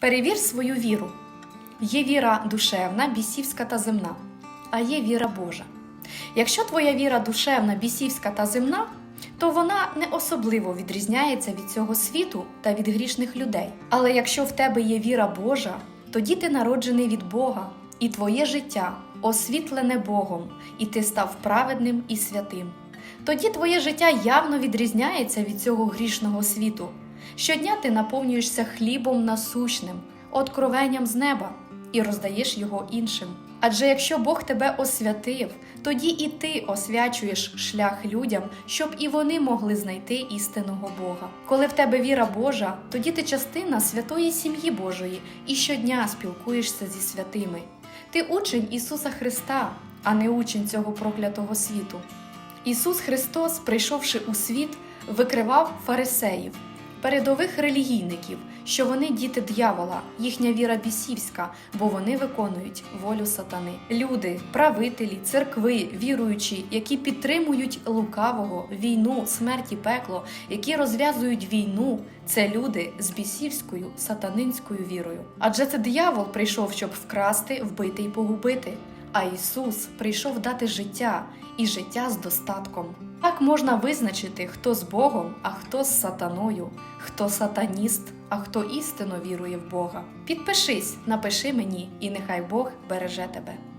Перевір свою віру. Є віра душевна, бісівська та земна, а є віра Божа. Якщо твоя віра душевна, бісівська та земна, то вона не особливо відрізняється від цього світу та від грішних людей. Але якщо в тебе є віра Божа, тоді ти народжений від Бога, і твоє життя освітлене Богом, і ти став праведним і святим. Тоді твоє життя явно відрізняється від цього грішного світу. Щодня ти наповнюєшся хлібом насущним, откровенням з неба і роздаєш його іншим. Адже якщо Бог тебе освятив, тоді і ти освячуєш шлях людям, щоб і вони могли знайти істинного Бога. Коли в тебе віра Божа, тоді ти частина святої сім'ї Божої і щодня спілкуєшся зі святими. Ти учень Ісуса Христа, а не учень цього проклятого світу. Ісус Христос, прийшовши у світ, викривав фарисеїв, передових релігійників, що вони діти дьявола, їхня віра бісівська, бо вони виконують волю сатани. Люди, правителі, церкви, віруючі, які підтримують лукавого, війну, смерть і пекло, які розв'язують війну, це люди з бісівською сатанинською вірою. Адже це диявол прийшов, щоб вкрасти, вбити і погубити. А Ісус прийшов дати життя і життя з достатком. Так можна визначити, хто з Богом, а хто з сатаною, хто сатаніст, а хто істинно вірує в Бога. Підпишись, напиши мені, і нехай Бог береже тебе.